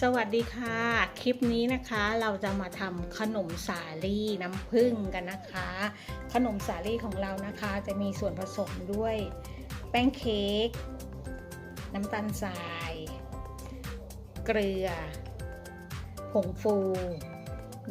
สวัสดีค่ะ คลิปนี้นะคะเราจะมาทำขนมสาลี่น้ำผึ้งกันนะคะ ขนมสาลี่ของเรานะคะจะมีส่วนผสมด้วยแป้งเค้กน้ำตาลทราย เกลือ ผงฟู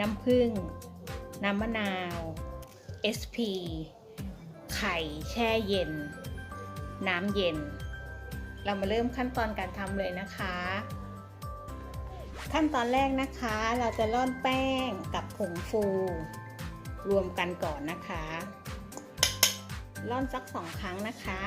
น้ำผึ้งน้ำมะนาว SP ไข่แช่เย็น น้ำเย็น เรามาเริ่มขั้นตอนการทำเลยนะคะ ขั้นตอนแรกนะคะ เราจะร่อนแป้งกับผงฟู รวมกันก่อนนะคะ ร่อนสักสองครั้งนะคะ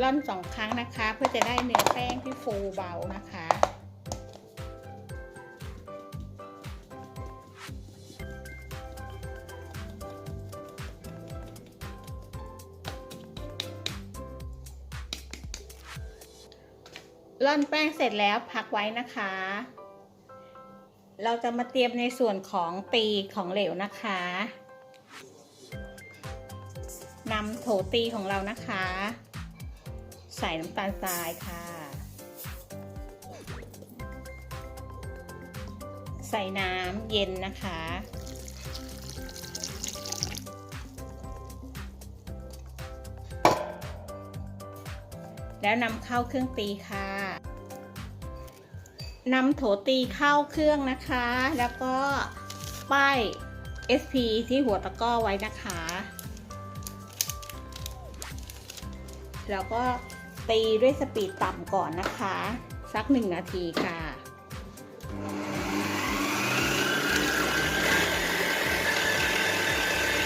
ร่อนสองครั้งนะคะ เพื่อจะได้เนื้อแป้งที่ฟูเบานะคะร่อนแป้งเสร็จแล้วพักไว้นะคะ เราจะมาเตรียมในส่วนของตีของเหลวนะคะนำโถตีของเรานะคะ ใส่น้ำตาลทรายค่ะ ใส่น้ำเย็นนะคะ แล้วนำเข้าเครื่องตีค่ะนำโถตีเข้าเครื่องนะคะ แล้วก็ป้าย SP ที่หัวตะกร้อไว้นะคะ แล้วก็ ตีด้วยสปีดต่ำก่อนนะคะ สักหนึ่งนาทีค่ะ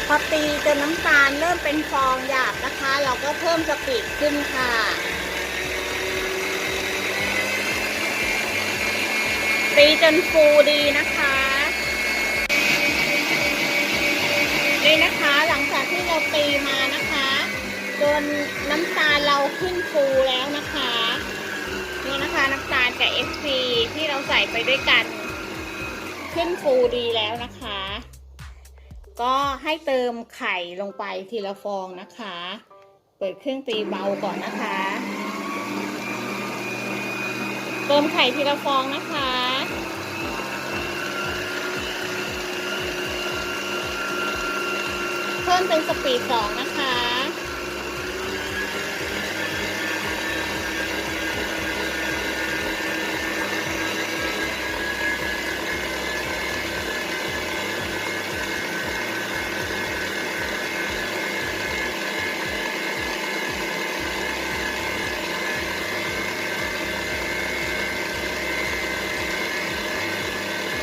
พอตีจนน้ำตาลเริ่มเป็นฟองหยาบนะคะ เราก็เพิ่มสปีดขึ้นค่ะ ตีจนฟูดีนะคะ นี่นะคะหลังจากที่เราตีมานะคะ จนน้ำตาลเราขึ้นฟูแล้วนะคะ นี่นะคะน้ำตาลกับ SP ที่เราใส่ไปด้วยกัน ขึ้นฟูดีแล้วนะคะ ก็ให้เติมไข่ลงไปทีละฟองนะคะ เปิดเครื่องตีเบาก่อนนะคะ เติมไข่ทีละฟองนะคะเพิ่มเป็นสปีดสองนะคะ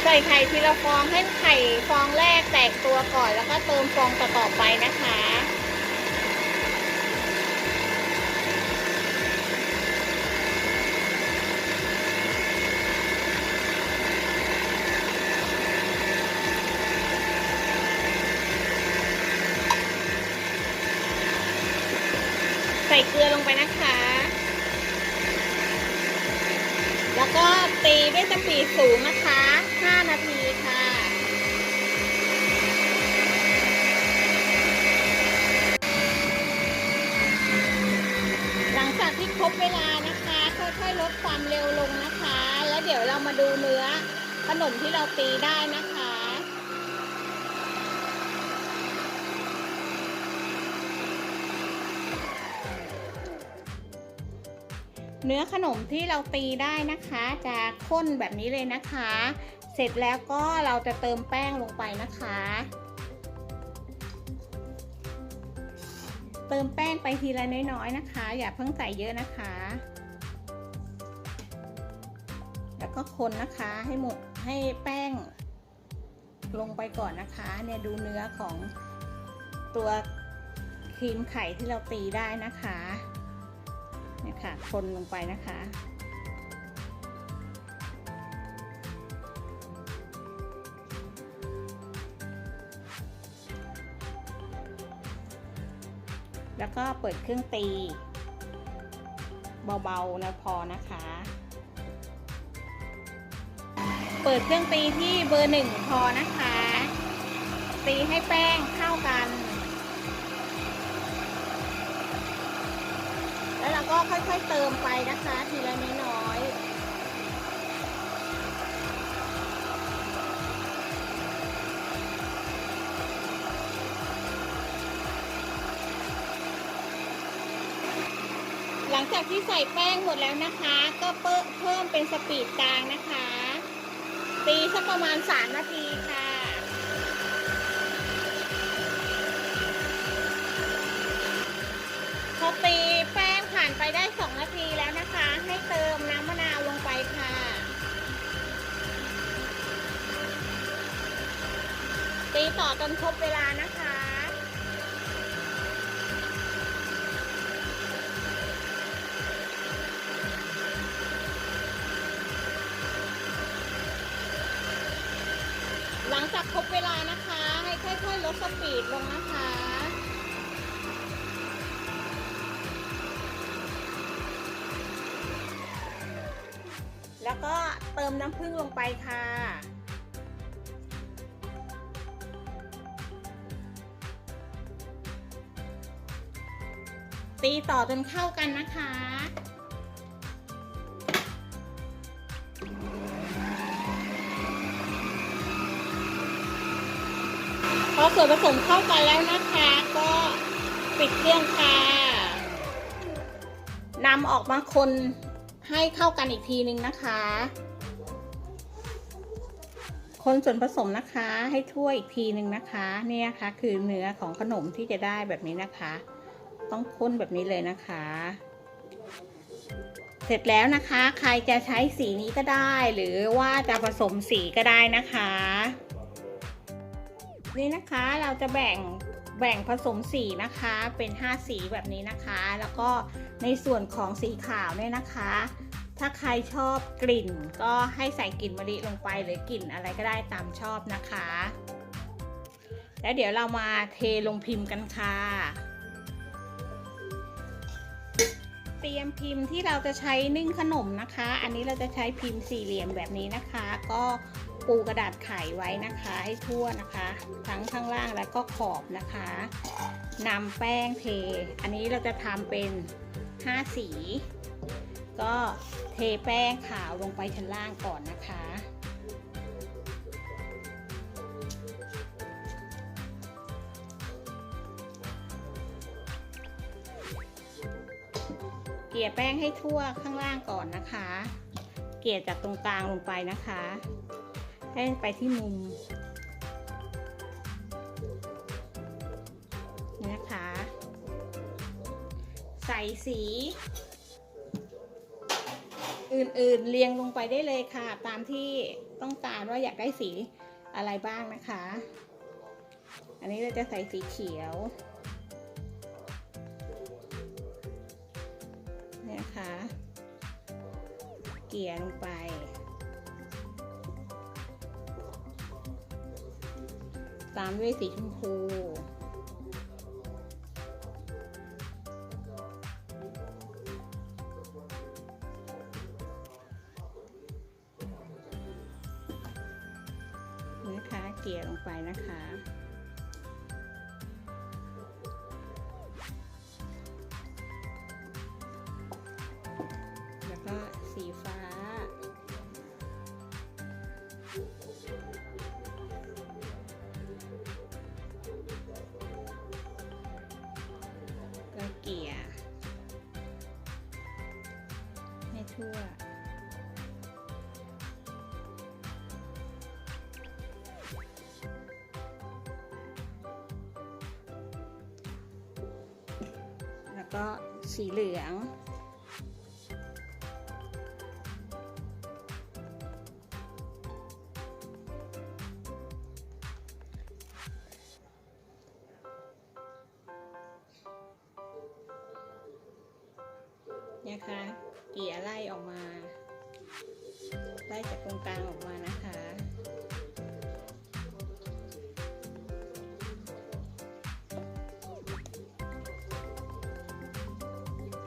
ใส่ไข่ทีละฟองให้ไข่ฟองแรกแตกตัวก่อน แล้วก็เติมฟองต่อๆไปนะคะ ใส่เกลือลงไปนะคะ แล้วก็ตีด้วยสปีดสูงนะคะ 5 นาทีค่ะ หลังจากที่ครบเวลานะคะ ค่อยๆ ลดความเร็วลงนะคะ แล้วเดี๋ยวเรามาดูเนื้อขนมที่เราตีได้นะคะ เนื้อขนมที่เราตีได้นะคะ จะข้นแบบนี้เลยนะคะ เสร็จแล้วก็เราจะเติมแป้งลงไปนะคะ เติมแป้งไปทีละน้อยๆนะคะ อย่าเพิ่งใส่เยอะนะคะ แล้วก็คนนะคะให้หมดให้แป้งลงไปก่อนนะคะเนี่ยดูเนื้อของตัวครีมไข่ที่เราตีได้นะคะ นี่ยค่ะ คนลงไปนะคะ แล้วก็เปิดเครื่องตี เบาๆนะพอนะคะ เปิดเครื่องตีที่เบอร์หนึ่งพอนะคะ ตีให้แป้งเข้ากัน แล้วก็ค่อยๆเติมไปนะคะ ทีละน้อยๆหลังจากที่ใส่แป้งหมดแล้วนะคะ ก็เพิ่มเพิ่มเป็นสปีดกลางนะคะ ตีสักประมาณ3นาทีค่ะ นครบเวลานะคะหลังจากครบเวลานะคะ ให้ค่อยๆลดสปีดลงนะคะ แล้วก็เติมน้ำผึ้งลงไปค่ะ ตีต่อจนเข้ากันนะคะ พอส่วนผสมเข้ากันแล้วนะคะ ก็ปิดเครื่องค่ะนำออกมาคนให้เข้ากันอีกทีนึงนะคะ คนส่วนผสมนะคะให้ทั่วอีกทีนึงนะคะ เนี่ยค่ะคือเนื้อของขนมที่จะได้แบบนี้นะคะ ต้องข้นแบบนี้เลยนะคะ เสร็จแล้วนะคะ ใครจะใช้สีนี้ก็ได้ หรือว่าจะผสมสีก็ได้นะคะ นี่นะคะเราจะแบ่งแบ่งผสมสีนะคะเป็น 5 สีแบบนี้นะคะ แล้วก็ในส่วนของสีขาวเนี่ยนะคะ ถ้าใครชอบกลิ่น ก็ให้ใส่กลิ่นมะลิลงไปหรือกลิ่นอะไรก็ได้ตามชอบนะคะ แล้วเดี๋ยวเรามาเทลงพิมพ์กันค่ะ เตรียมพิมพ์ที่เราจะใช้นึ่งขนมนะคะ อันนี้เราจะใช้พิมพ์สี่เหลี่ยมแบบนี้นะคะ ก็ปูกระดาษไขไว้นะคะ ให้ทั่วนะคะ ทั้งข้างล่างและก็ขอบนะคะนำแป้งเท อันนี้เราจะทำเป็น 5 สี ก็เทแป้งขาวลงไปชั้นล่างก่อนนะคะ ลี่ยแป้งให้ทั่วข้างล่างก่อนนะคะ เกลี่ยจากตรงกลางลงไปนะคะ ให้ไปที่มุมนี่นะคะ ใส่สี อื่นๆเรียงลงไปได้เลยค่ะ ตามที่ต้องการว่าอยากได้สีอะไรบ้างนะคะ อันนี้เราจะใส่สีเขียว เนี่ยนะเกลี่ยลงไป ตามด้วยสีชมพูนะคะเกลี่ยลงไปนะคะ ชั่วแล้วก็สีเหลือง นะคะ เกลี่ยไล่ออกมาไล่จากตรงกลางออกมานะคะ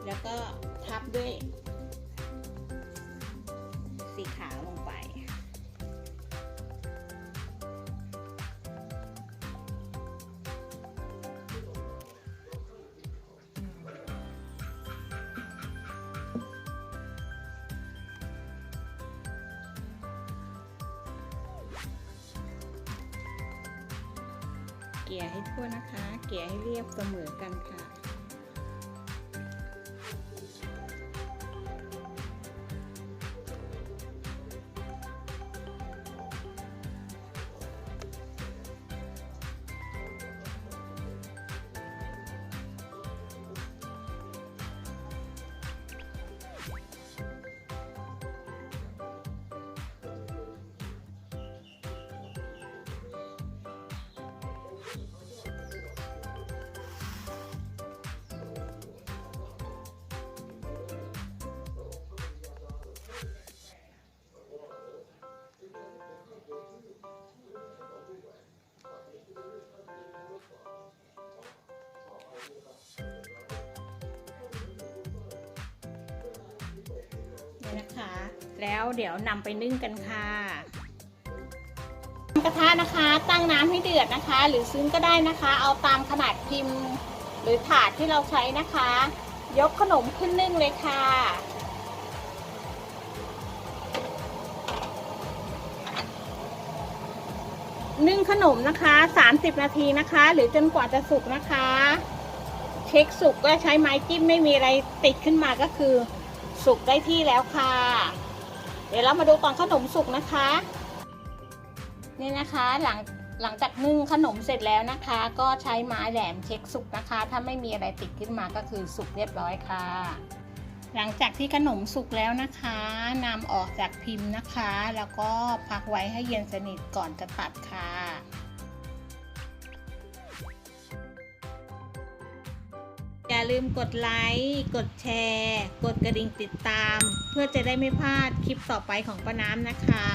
แล้วก็ททับด้วยสีขาว เกลี่ยให้ทั่วนะคะ เกลี่ยให้เรียบเสมอกันค่ะ นะคะ แล้วเดี๋ยวนำไปนึ่งกันค่ะกระทะนะคะ ตั้งน้ำให้เดือดนะคะ หรือซึ้งก็ได้นะคะ เอาตามขนาดพิมพ์ หรือถาดที่เราใช้นะคะ ยกขนมขึ้นนึ่งเลยค่ะนึ่งขนมนะคะ 30 นาทีนะคะ หรือจนกว่าจะสุกนะคะ เช็คสุกก็ใช้ไม้จิ้มไม่มีอะไรติดขึ้นมาก็คือ สุกได้ที่แล้วค่ะ เดี๋ยวเรามาดูตอนขนมสุกนะคะ นี่นะคะหลังหลังจากนึ่งขนมเสร็จแล้วนะคะ ก็ใช้ไม้แหลมเช็คสุกนะคะ ถ้าไม่มีอะไรติดขึ้นมาก็คือสุกเรียบร้อยค่ะ หลังจากที่ขนมสุกแล้วนะคะนำออกจากพิมพ์นะคะ แล้วก็พักไว้ให้เย็นสนิทก่อนจะตัดค่ะ อย่าลืมกดไลค์ กดแชร์ กดกระดิ่งติดตาม เพื่อจะได้ไม่พลาดคลิปต่อไปของป้าน้ำนะคะ